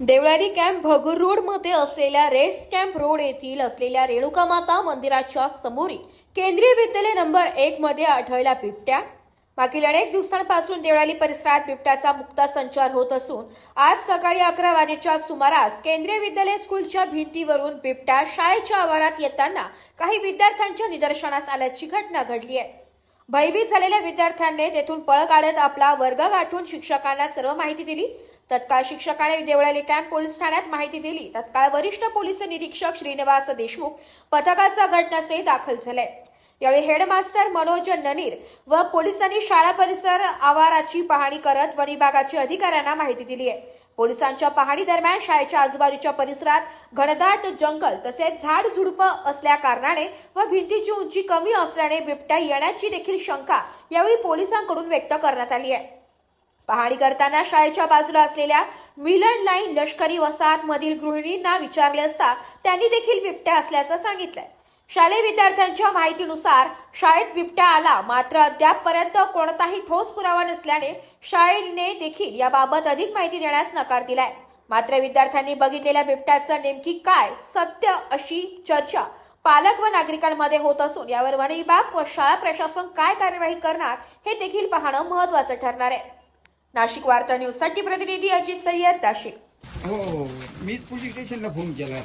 Deolali camp Bhagur रोडमध्ये असलेल्या race camp road येथील असलेल्या रेणुका माता मंदिराच्या समोरील केंद्रीय विद्यालय नंबर एक मध्ये आढळल्या बिबट्या. मागील अनेक दिवसांपासून देवळाली परिसरात बिबट्याचा मुक्ता संचार होत असून आज सकाळी अकरा वाजेच्या सुमारास केंद्रीय विद्यालय स्कूलच्या भिंतीवरून बिबट्या शाळेच्या आवारात येताना काही विद्यार्थ्यांच्या निदर्शनास आल्याची घटना घडली आहे. भयभीत झालेल्या विद्यार्थ्यांनी तेथून पळ काढत आपला वर्ग गाठून शिक्षकांना सर्व माहिती दिली. तत्काळ शिक्षकाने देवळाली कॅम्प पोलीस ठाण्यात माहिती दिली. तत्काळ वरिष्ठ पोलीस निरीक्षक श्रीनिवास देशमुख पथकासह घटनास्थळी दाखल झाले. यावेळी हेडमास्टर मनोज ननीर व पोलिसांनी शाळा परिसर आवाराची पाहणी करत वन विभागाच्या अधिकाऱ्यांना माहिती दिली आहे. पोलिसांच्या पाहणी दरम्यान शाळेच्या आजूबाजूच्या परिसरात घनदाट जंगल तसेच झाड झुडप असल्या कारणाने व भिंतीची उंची कमी असल्याने बिबट्या येण्याची देखील शंका यावेळी पोलिसांकडून व्यक्त करण्यात आली आहे. पाहणी करताना शाळेच्या बाजूला असलेल्या मिलन लाईन लष्करी वसाहत मधील गृहिणींना विचारले असता त्यांनी देखील बिबट्या असल्याचं सांगितलंय. शालेय विद्यार्थ्यांच्या माहितीनुसार शाळेत बिबट्या आला मात्र अद्यापपर्यंत कोणताही ठोस पुरावा नसल्याने शाळेने देखील याबाबत अधिक माहिती देण्यास नकार दिलाय. मात्र विद्यार्थ्यांनी बघितलेल्या बिबट्याचं नेमकी काय सत्य अशी चर्चा पालक व नागरिकांमध्ये होत असून यावर वन विभाग व शाळा प्रशासन काय कार्यवाही करणार हे देखील पाहणं महत्वाचं ठरणार आहे. नाशिक वार्ता न्यूजसाठी प्रतिनिधी अजित सय्यद नाशिक. हो मी पोलीस स्टेशनला फोन केला